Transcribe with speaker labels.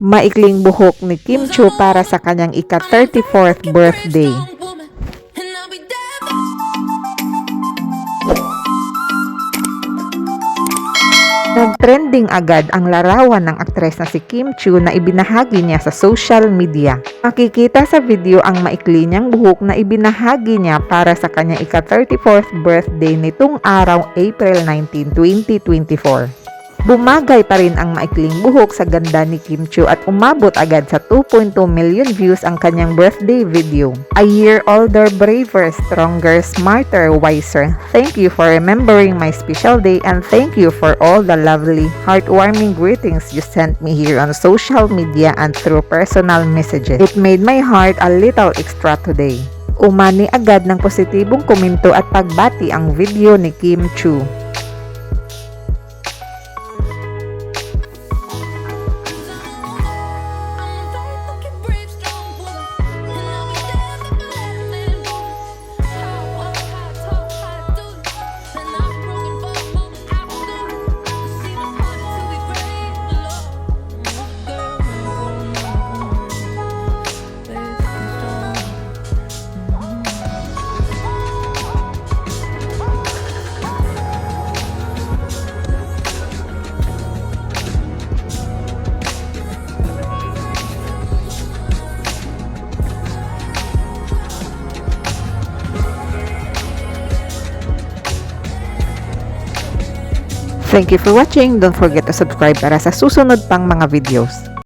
Speaker 1: Maikling buhok ni Kim Chu para sa kanyang ika-34th birthday. Nag-trending agad ang larawan ng aktres na si Kim Chu na ibinahagi niya sa social media. Makikita sa video ang maikli niyang buhok na ibinahagi niya para sa kanyang ika-34th birthday nitong araw April 19, 2024. Bumagay pa rin ang maikling buhok sa ganda ni Kim Chu at umabot agad sa 2.2 million views ang kanyang birthday video. A year older, braver, stronger, smarter, wiser. Thank you for remembering my special day and thank you for all the lovely, heartwarming greetings you sent me here on social media and through personal messages. It made my heart a little extra today. Umani agad ng positibong komento at pagbati ang video ni Kim Chu. Thank you for watching. Don't forget to subscribe para sa susunod pang mga videos.